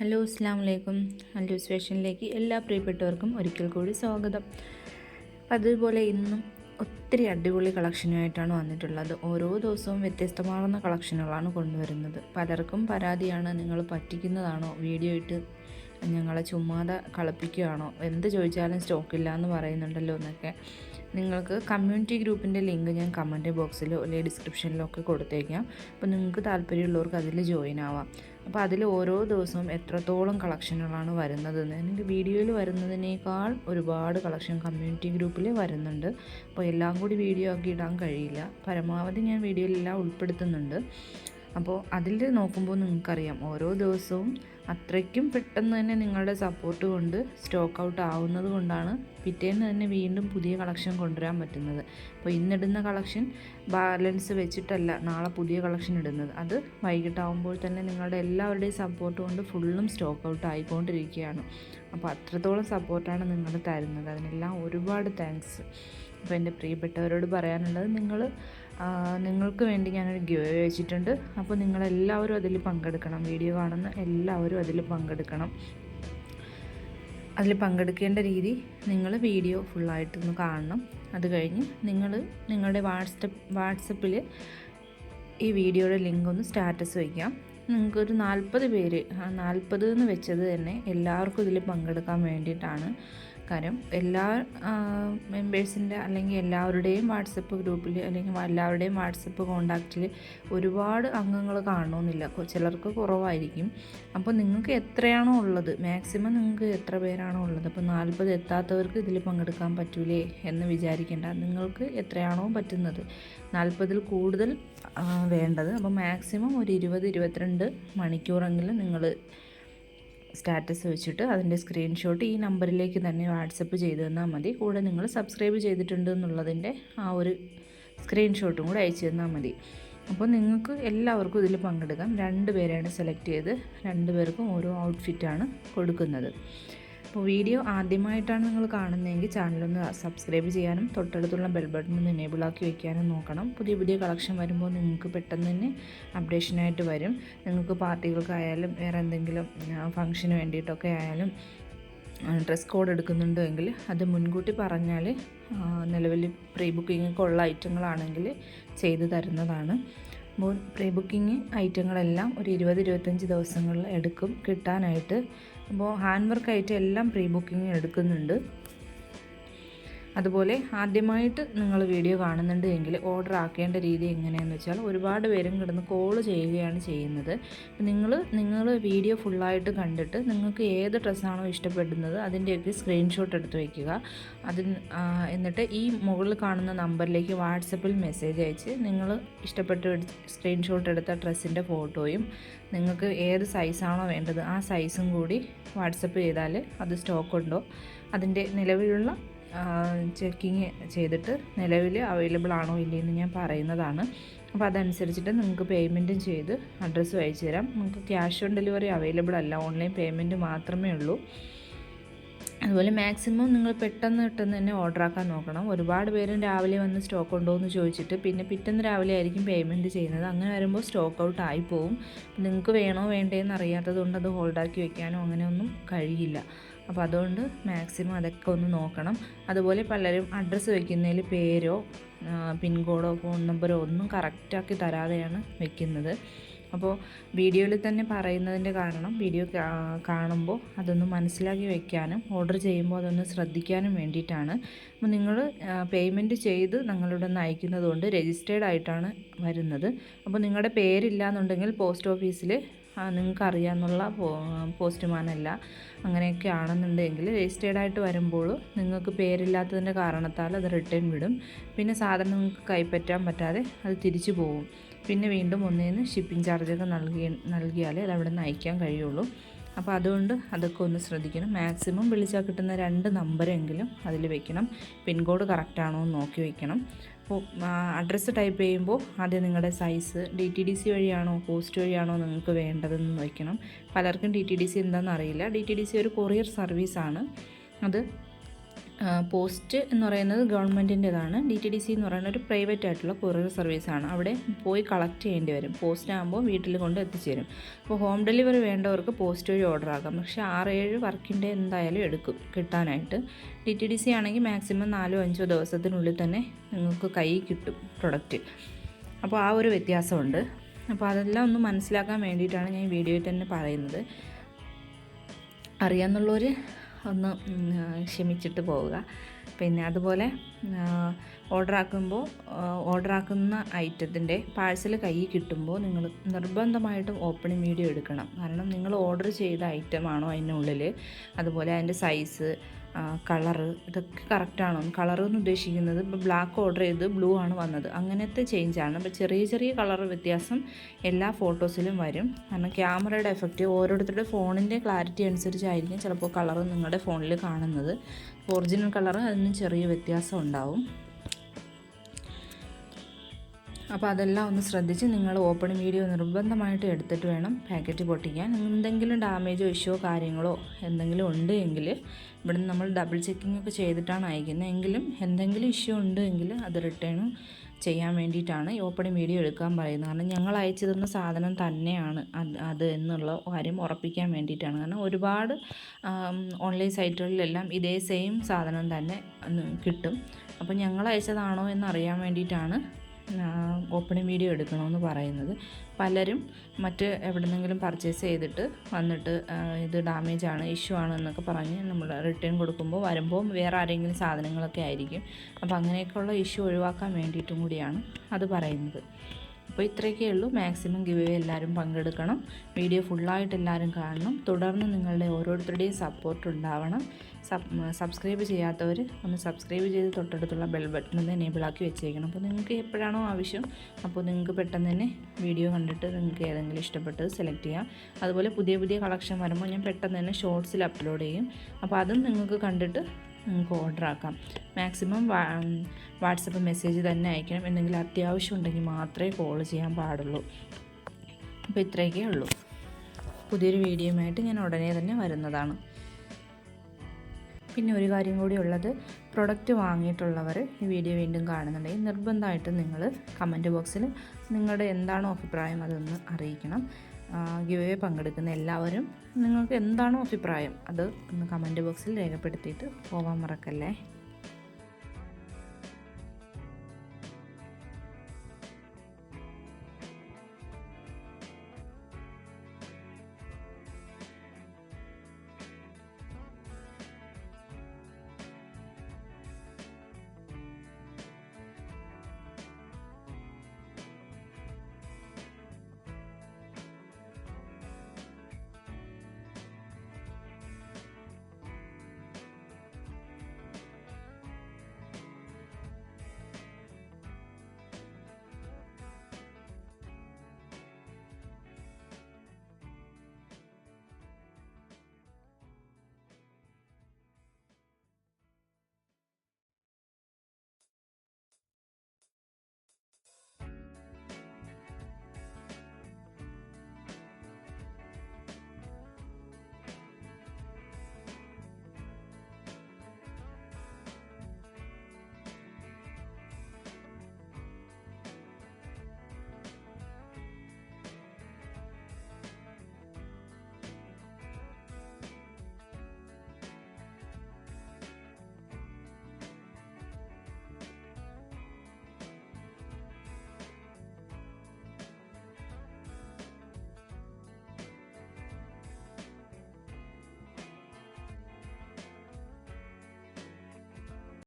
Hello അസ്സാം വലൈക്കും അല്ലൂസ് ഫാഷനിലേക്ക് എല്ലാ പ്രിയപ്പെട്ടവർക്കും ഒരിക്കൽ കൂടി സ്വാഗതം. അപ്പം അതുപോലെ ഇന്നും ഒത്തിരി അടിപൊളി കളക്ഷനുമായിട്ടാണ് വന്നിട്ടുള്ളത്. ഓരോ ദിവസവും വ്യത്യസ്തമാർന്ന കളക്ഷനുകളാണ് കൊണ്ടുവരുന്നത്. പലർക്കും പരാതിയാണ് നിങ്ങൾ പറ്റിക്കുന്നതാണോ വീഡിയോ ഇട്ട് ഞങ്ങളെ ചുമ്മാതെ കളിപ്പിക്കുകയാണോ എന്ത് ചോദിച്ചാലും സ്റ്റോക്കില്ല എന്ന് പറയുന്നുണ്ടല്ലോ എന്നൊക്കെ നിങ്ങൾക്ക് കമ്മ്യൂണിറ്റി ഗ്രൂപ്പിന്റെ ലിങ്ക് ഞാൻ കമന്റ് ബോക്സിലോ അല്ലെങ്കിൽ ഡിസ്ക്രിപ്ഷനിലോ ഒക്കെ കൊടുത്തേക്കാം. അപ്പോൾ നിങ്ങൾക്ക് താല്പര്യമുള്ളവർക്ക് അതിൽ ജോയിൻ ആവാം. അപ്പോൾ അതിൽ ഓരോ ദിവസവും എത്രത്തോളം കളക്ഷനുകളാണ് വരുന്നതെന്ന്. എനിക്ക് വീഡിയോയിൽ വരുന്നതിനേക്കാൾ ഒരുപാട് കളക്ഷൻ കമ്മ്യൂണിറ്റി ഗ്രൂപ്പിൽ വരുന്നുണ്ട്. അപ്പോൾ എല്ലാം കൂടി വീഡിയോ ആക്കി ഇടാൻ കഴിയില്ല. പരമാവധി ഞാൻ വീഡിയോയിലെല്ലാം ഉൾപ്പെടുത്തുന്നുണ്ട്. അപ്പോൾ അതിൽ നോക്കുമ്പോൾ നിങ്ങൾക്കറിയാം ഓരോ ദിവസവും അത്രയ്ക്കും പെട്ടെന്ന് തന്നെ നിങ്ങളുടെ സപ്പോർട്ട് കൊണ്ട് സ്റ്റോക്ക് ഔട്ട് ആവുന്നത് കൊണ്ടാണ് പിറ്റേന്ന് തന്നെ വീണ്ടും പുതിയ കളക്ഷൻ കൊണ്ടുവരാൻ പറ്റുന്നത്. അപ്പോൾ ഇന്നിടുന്ന കളക്ഷൻ ബാലൻസ് വെച്ചിട്ടല്ല നാളെ പുതിയ കളക്ഷൻ ഇടുന്നത്. അത് വൈകിട്ടാവുമ്പോൾ തന്നെ നിങ്ങളുടെ എല്ലാവരുടെയും സപ്പോർട്ട് കൊണ്ട് ഫുള്ളും സ്റ്റോക്ക് ഔട്ട് ആയിക്കൊണ്ടിരിക്കുകയാണ്. അപ്പോൾ അത്രത്തോളം സപ്പോർട്ടാണ് നിങ്ങൾ തരുന്നത്. അതിനെല്ലാം ഒരുപാട് താങ്ക്സ് അപ്പോൾ എന്റെ പ്രിയപ്പെട്ടവരോട് പറയാനുള്ളത് നിങ്ങൾ നിങ്ങൾക്ക് വേണ്ടി ഞാനൊരു ഗിവ് വെച്ചിട്ടുണ്ട്. അപ്പോൾ നിങ്ങളെല്ലാവരും അതിൽ പങ്കെടുക്കണം. വീഡിയോ കാണുന്ന എല്ലാവരും അതിൽ പങ്കെടുക്കണം. അതിൽ പങ്കെടുക്കേണ്ട രീതി നിങ്ങൾ വീഡിയോ ഫുള്ളായിട്ടൊന്ന് കാണണം. അത് കഴിഞ്ഞ് നിങ്ങൾ നിങ്ങളുടെ വാട്സപ്പ് വാട്സപ്പിൽ ഈ വീഡിയോയുടെ ലിങ്ക് ഒന്ന് സ്റ്റാറ്റസ് വയ്ക്കാം നിങ്ങൾക്കൊരു നാൽപ്പത് പേര് നാൽപ്പത് എന്ന് വെച്ചത് തന്നെ എല്ലാവർക്കും ഇതിൽ പങ്കെടുക്കാൻ വേണ്ടിയിട്ടാണ്. കാര്യം എല്ലാ മെമ്പേഴ്സിന്റെ അല്ലെങ്കിൽ എല്ലാവരുടെയും വാട്സപ്പ് ഗ്രൂപ്പിൽ അല്ലെങ്കിൽ എല്ലാവരുടെയും വാട്സപ്പ് കോണ്ടാക്റ്റിൽ ഒരുപാട് അംഗങ്ങൾ കാണണമെന്നില്ല ചിലർക്ക് കുറവായിരിക്കും. അപ്പോൾ നിങ്ങൾക്ക് എത്രയാണോ ഉള്ളത്? മാക്സിമം നിങ്ങൾക്ക് എത്ര പേരാണോ ഉള്ളത്? അപ്പോൾ നാൽപ്പത് എത്താത്തവർക്ക് ഇതിൽ പങ്കെടുക്കാൻ പറ്റൂലേ എന്ന് വിചാരിക്കേണ്ട. നിങ്ങൾക്ക് എത്രയാണോ പറ്റുന്നത്? നാൽപ്പതിൽ കൂടുതൽ വേണ്ടത്. അപ്പോൾ മാക്സിമം ഒരു ഇരുപത് ഇരുപത്തിരണ്ട് മണിക്കൂറെങ്കിലും നിങ്ങൾ സ്റ്റാറ്റസ് വെച്ചിട്ട് അതിന്റെ സ്ക്രീൻഷോട്ട് ഈ നമ്പറിലേക്ക് തന്നെ വാട്സപ്പ് ചെയ്ത് തന്നാൽ മതി. കൂടെ നിങ്ങൾ സബ്സ്ക്രൈബ് ചെയ്തിട്ടുണ്ട് എന്നുള്ളതിന്റെ ആ ഒരു സ്ക്രീൻഷോട്ടും കൂടെ അയച്ചു തന്നാൽ മതി. അപ്പോൾ നിങ്ങൾക്ക് എല്ലാവർക്കും ഇതിൽ പങ്കെടുക്കാം. രണ്ട് പേരെയാണ് സെലക്ട് ചെയ്ത് രണ്ട് പേർക്കും ഓരോ ഔട്ട്ഫിറ്റാണ് കൊടുക്കുന്നത്. അപ്പോൾ വീഡിയോ ആദ്യമായിട്ടാണ് നിങ്ങൾ കാണുന്നതെങ്കിൽ ചാനലൊന്ന് സബ്സ്ക്രൈബ് ചെയ്യാനും തൊട്ടടുത്തുള്ള ബെൽ ബട്ടൺ ഒന്ന് എനേബിൾ ആക്കി വെക്കാനും നോക്കണം. പുതിയ പുതിയ കളക്ഷൻ വരുമ്പോൾ നിങ്ങൾക്ക് പെട്ടെന്ന് തന്നെ അപ്ഡേഷനായിട്ട് വരും. നിങ്ങൾക്ക് പാർട്ടികൾക്കായാലും വേറെ എന്തെങ്കിലും ഫംഗ്ഷന് വേണ്ടിയിട്ടൊക്കെ ആയാലും ഡ്രസ് കോഡ് എടുക്കുന്നുണ്ടോ എങ്കിൽ അത് മുൻകൂട്ടി പറഞ്ഞാൽ നിലവിൽ പ്രീ ബുക്കിങ്ങൊക്കെ ഉള്ള ഐറ്റങ്ങളാണെങ്കിൽ ചെയ്തു തരുന്നതാണ്. പ്രീ ബുക്കിംഗ് ഐറ്റങ്ങളെല്ലാം ഒരു ഇരുപത് ഇരുപത്തഞ്ച് ദിവസങ്ങളിൽ എടുക്കും കിട്ടാനായിട്ട്. അപ്പോൾ ഹാൻഡ് വർക്ക് ആയിട്ട് എല്ലാം പ്രീ ബുക്കിംഗ് എടുക്കുന്നുണ്ട്. അതുപോലെ ആദ്യമായിട്ട് നിങ്ങൾ വീഡിയോ കാണുന്നുണ്ട് എങ്കിൽ ഓർഡർ ആക്കേണ്ട രീതി എങ്ങനെയാണെന്ന് വെച്ചാൽ ഒരുപാട് പേരും കിടന്ന് കോൾ ചെയ്യുകയാണ് ചെയ്യുന്നത്. നിങ്ങൾ നിങ്ങൾ വീഡിയോ ഫുള്ളായിട്ട് കണ്ടിട്ട് നിങ്ങൾക്ക് ഏത് ഡ്രസ്സാണോ ഇഷ്ടപ്പെടുന്നത് അതിന്റെയൊക്കെ സ്ക്രീൻഷോട്ട് എടുത്ത് വയ്ക്കുക അതിന് എന്നിട്ട് ഈ മുകളിൽ കാണുന്ന നമ്പറിലേക്ക് വാട്സപ്പിൽ മെസ്സേജ് അയച്ച് നിങ്ങൾ ഇഷ്ടപ്പെട്ട് സ്ക്രീൻഷോട്ട് എടുത്ത ഡ്രസ്സിന്റെ ഫോട്ടോയും നിങ്ങൾക്ക് ഏത് സൈസാണോ വേണ്ടത് ആ സൈസും കൂടി വാട്സപ്പ് ചെയ്താൽ അത് സ്റ്റോക്ക് ഉണ്ടോ? അതിന്റെ നിലവിലുള്ള ചെക്കിങ് ചെയ്തിട്ട് നിലവിൽ അവൈലബിൾ ആണോ ഇല്ലയെന്ന് ഞാൻ പറയുന്നതാണ്. അപ്പോൾ അതനുസരിച്ചിട്ട് നിങ്ങൾക്ക് പേയ്മെന്റും ചെയ്ത് അഡ്രസ്സ് അയച്ചു തരാം. നിങ്ങൾക്ക് ക്യാഷ് ഓൺ ഡെലിവറി അവൈലബിൾ അല്ല ഓൺലൈൻ പേയ്മെന്റ് മാത്രമേ ഉള്ളൂ. അതുപോലെ മാക്സിമം നിങ്ങൾ പെട്ടെന്ന് പെട്ടെന്ന് തന്നെ ഓർഡർ ആക്കാൻ നോക്കണം. ഒരുപാട് പേരും രാവിലെ വന്ന് സ്റ്റോക്ക് ഉണ്ടോ എന്ന് ചോദിച്ചിട്ട് പിന്നെ പിറ്റേന്ന് രാവിലെ ആയിരിക്കും പേയ്മെന്റ് ചെയ്യുന്നത്. അങ്ങനെ വരുമ്പോൾ സ്റ്റോക്ക് ഔട്ട് ആയി നിങ്ങൾക്ക് വേണോ വേണ്ടേന്ന് അറിയാത്തത് കൊണ്ട് അത് ഹോൾഡാക്കി വെക്കാനോ അങ്ങനെയൊന്നും കഴിയില്ല. അപ്പോൾ അതുകൊണ്ട് മാക്സിമം അതൊക്കെ ഒന്ന് നോക്കണം. അതുപോലെ പലരും അഡ്രസ്സ് വെക്കുന്നതിൽ പേരോ പിൻകോഡോ ഫോൺ നമ്പറോ ഒന്നും കറക്റ്റാക്കി തരാതെയാണ് വെക്കുന്നത്. അപ്പോൾ വീഡിയോയിൽ തന്നെ പറയുന്നതിന്റെ കാരണം വീഡിയോ കാണുമ്പോൾ അതൊന്ന് മനസ്സിലാക്കി വെക്കാനും ഓർഡർ ചെയ്യുമ്പോൾ അതൊന്ന് ശ്രദ്ധിക്കാനും വേണ്ടിയിട്ടാണ്. അപ്പോൾ നിങ്ങൾ പേയ്മെന്റ് ചെയ്ത് ഞങ്ങളുടെ ഒന്ന് അയക്കുന്നതുകൊണ്ട് രജിസ്റ്റേർഡ് ആയിട്ടാണ് വരുന്നത്. അപ്പോൾ നിങ്ങളുടെ പേരില്ല എന്നുണ്ടെങ്കിൽ പോസ്റ്റ് ഓഫീസിൽ നിങ്ങൾക്ക് അറിയാമെന്നുള്ള പോസ്റ്റ്മാനല്ല അങ്ങനെയൊക്കെ ആണെന്നുണ്ടെങ്കിൽ രജിസ്റ്റേഡ് ആയിട്ട് വരുമ്പോൾ നിങ്ങൾക്ക് പേരില്ലാത്തതിന്റെ കാരണത്താൽ അത് റിട്ടേൺ വിടും. പിന്നെ സാധനം നിങ്ങൾക്ക് കൈപ്പറ്റാൻ പറ്റാതെ അത് തിരിച്ചു പോകും. പിന്നെ വീണ്ടും ഒന്നേന്ന് ഷിപ്പിംഗ് ചാർജൊക്കെ നൽകി നൽകിയാലേ അത് അവിടെ നിന്ന് അയക്കാൻ കഴിയുള്ളൂ. അപ്പോൾ അതുകൊണ്ട് അതൊക്കെ ഒന്ന് ശ്രദ്ധിക്കണം. മാക്സിമം വിളിച്ചാൽ കിട്ടുന്ന രണ്ട് നമ്പരെങ്കിലും അതിൽ വെക്കണം. പിൻകോഡ് കറക്റ്റാണോ എന്ന് നോക്കി വെക്കണം. അപ്പോൾ അഡ്രസ്സ് ടൈപ്പ് ചെയ്യുമ്പോൾ ആദ്യം നിങ്ങളുടെ size D T D C വഴിയാണോ post വഴിയാണോ നിങ്ങൾക്ക് വേണ്ടതെന്ന് വയ്ക്കണം പലർക്കും ഡി ടി ഡി സി എന്താണെന്ന് അറിയില്ല. ഡി ടി ഡി സി ഒരു കൊറിയർ സർവീസാണ് അത് പോസ്റ്റ് എന്ന് പറയുന്നത് ഗവൺമെന്റിന്റെതാണ് ഡി ടി ഡി സി എന്ന് പറയുന്ന ഒരു പ്രൈവറ്റ് ആയിട്ടുള്ള കൊറിയർ സർവീസാണ്. അവിടെ പോയി കളക്ട് ചെയ്യേണ്ടി വരും. പോസ്റ്റ് ആകുമ്പോൾ വീട്ടിൽ കൊണ്ട് എത്തിച്ചേരും അപ്പോൾ ഹോം ഡെലിവറി വേണ്ടവർക്ക് പോസ്റ്റ് വഴി ഓർഡർ ആക്കാം. പക്ഷേ ആറ് ഏഴ് വർക്കിംഗ് ഡേ എന്തായാലും എടുക്കും കിട്ടാനായിട്ട്. ഡി ടി ഡി സി ആണെങ്കിൽ മാക്സിമം നാലോ അഞ്ചോ ദിവസത്തിനുള്ളിൽ തന്നെ നിങ്ങൾക്ക് കൈ കിട്ടും പ്രൊഡക്റ്റ്. അപ്പോൾ ആ ഒരു വ്യത്യാസമുണ്ട്. അപ്പോൾ അതെല്ലാം ഒന്ന് മനസ്സിലാക്കാൻ വേണ്ടിയിട്ടാണ് ഞാൻ ഈ വീഡിയോയിൽ തന്നെ പറയുന്നത്. അറിയാമെന്നുള്ളവർ ഒന്ന് ക്ഷമിച്ചിട്ട് പോവുക. പിന്നെ അതുപോലെ ഓർഡർ ആക്കുന്ന ഐറ്റത്തിന്റെ പാഴ്സൽ കയ്യിൽ കിട്ടുമ്പോൾ നിങ്ങൾ നിർബന്ധമായിട്ടും ഓപ്പണിംഗ് വീഡിയോ എടുക്കണം. കാരണം നിങ്ങൾ ഓർഡർ ചെയ്ത ഐറ്റമാണോ അതിനുള്ളിൽ അതുപോലെ അതിന്റെ സൈസ് കളറ് ഇതൊക്കെ കറക്റ്റാണോ കളർ എന്ന് ഉദ്ദേശിക്കുന്നത് ഇപ്പോൾ ബ്ലാക്ക് ഓർഡർ ചെയ്ത് ബ്ലൂ ആണ് വന്നത്. അങ്ങനത്തെ ചേഞ്ചാണ് അപ്പോൾ ചെറിയ ചെറിയ കളർ വ്യത്യാസം എല്ലാ ഫോട്ടോസിലും വരും. കാരണം ക്യാമറയുടെ എഫക്റ്റ് ഓരോരുത്തരുടെ ഫോണിന്റെ ക്ലാരിറ്റി അനുസരിച്ചായിരിക്കും ചിലപ്പോൾ കളർ നിങ്ങളുടെ ഫോണിൽ കാണുന്നത്. ഒറിജിനൽ കളർ അതിന് ചെറിയ വ്യത്യാസം ഉണ്ടാവും. അപ്പോൾ അതെല്ലാം ഒന്ന് ശ്രദ്ധിച്ച് നിങ്ങൾ ഓപ്പൺ വീഡിയോ നിർബന്ധമായിട്ട് എടുത്തിട്ട് വേണം പാക്കറ്റ് പൊട്ടിക്കാൻ. എന്തെങ്കിലും ഡാമേജോ ഇഷ്യോ കാര്യങ്ങളോ എന്തെങ്കിലും ഉണ്ട് എങ്കിൽ ഇവിടുന്ന് നമ്മൾ ഡബിൾ ചെക്കിംഗ് ഒക്കെ ചെയ്തിട്ടാണ് അയക്കുന്നത്. എങ്കിലും എന്തെങ്കിലും ഇഷ്യൂ ഉണ്ട് എങ്കിൽ അത് റിട്ടേൺ ചെയ്യാൻ വേണ്ടിയിട്ടാണ് ഈ ഓപ്പണിംഗ് വീഡിയോ എടുക്കാൻ പറയുന്നത്. കാരണം ഞങ്ങൾ അയച്ചു തന്ന സാധനം തന്നെയാണ് അത് അത് എന്നുള്ള കാര്യം ഉറപ്പിക്കാൻ വേണ്ടിയിട്ടാണ്. കാരണം ഒരുപാട് ഓൺലൈൻ സൈറ്റുകളിലെല്ലാം ഇതേ സെയിം സാധനം തന്നെ കിട്ടും. അപ്പോൾ ഞങ്ങൾ അയച്ചതാണോ എന്ന് അറിയാൻ വേണ്ടിയിട്ടാണ് ഓപ്പണിംഗ് വീഡിയോ എടുക്കണമെന്ന് പറയുന്നത്. പലരും മറ്റ് എവിടെന്നെങ്കിലും പർച്ചേസ് ചെയ്തിട്ട് വന്നിട്ട് ഇത് ഡാമേജ് ആണ് ഇഷ്യൂ ആണ് എന്നൊക്കെ പറഞ്ഞ് നമ്മൾ റിട്ടേൺ കൊടുക്കുമ്പോൾ വരുമ്പോൾ വേറെ ആരെങ്കിലും സാധനങ്ങളൊക്കെ ആയിരിക്കും. അപ്പോൾ അങ്ങനെയൊക്കെയുള്ള ഇഷ്യൂ ഒഴിവാക്കാൻ വേണ്ടിയിട്ടും കൂടിയാണ് അത് പറയുന്നത്. അപ്പോൾ ഇത്രയൊക്കെ ഉള്ളൂ. മാക്സിമം ഗിവ് എല്ലാവരും പങ്കെടുക്കണം. വീഡിയോ ഫുള്ളായിട്ട് എല്ലാവരും കാണണം. തുടർന്ന് നിങ്ങളുടെ ഓരോരുത്തരുടെയും സപ്പോർട്ട് ഉണ്ടാവണം. സബ്സ്ക്രൈബ് ചെയ്യാത്തവർ ഒന്ന് സബ്സ്ക്രൈബ് ചെയ്ത് തൊട്ടടുത്തുള്ള ബെൽ ബട്ടൺ ഒന്ന് എനേബിൾ ആക്കി വെച്ചേക്കണം. അപ്പോൾ നിങ്ങൾക്ക് എപ്പോഴാണോ ആവശ്യം അപ്പോൾ നിങ്ങൾക്ക് പെട്ടെന്ന് തന്നെ വീഡിയോ കണ്ടിട്ട് നിങ്ങൾക്ക് ഏതെങ്കിലും ഇഷ്ടപ്പെട്ടത് സെലക്ട് ചെയ്യാം. അതുപോലെ പുതിയ പുതിയ കളക്ഷൻ വരുമ്പോൾ ഞാൻ പെട്ടെന്ന് തന്നെ ഷോർട്സിൽ അപ്ലോഡ് ചെയ്യും. അപ്പോൾ അതും നിങ്ങൾക്ക് കണ്ടിട്ട് നിങ്ങൾക്ക് ഓർഡർ ആക്കാം. മാക്സിമം വാട്സപ്പ് മെസ്സേജ് തന്നെ അയക്കണം. എന്തെങ്കിലും അത്യാവശ്യം ഉണ്ടെങ്കിൽ മാത്രമേ കോൾ ചെയ്യാൻ പാടുള്ളൂ. അപ്പോൾ ഇത്രയൊക്കെ ഉള്ളൂ. പുതിയൊരു വീഡിയോയുമായിട്ട് ഞാൻ ഉടനെ തന്നെ വരുന്നതാണ്. പിന്നെ ഒരു കാര്യം കൂടി ഉള്ളത്. പ്രൊഡക്റ്റ് വാങ്ങിയിട്ടുള്ളവർ ഈ വീഡിയോ വീണ്ടും കാണുന്നുണ്ടെങ്കിൽ നിർബന്ധമായിട്ടും നിങ്ങൾ കമന്റ് ബോക്സിൽ നിങ്ങളുടെ എന്താണോ അഭിപ്രായം അതൊന്ന് അറിയിക്കണം. ഗിവേ പങ്കെടുക്കുന്ന എല്ലാവരും നിങ്ങൾക്ക് എന്താണോ അഭിപ്രായം അത് ഒന്ന് കമന്റ് ബോക്സിൽ രേഖപ്പെടുത്തിയിട്ട് പോകാൻ മറക്കല്ലേ?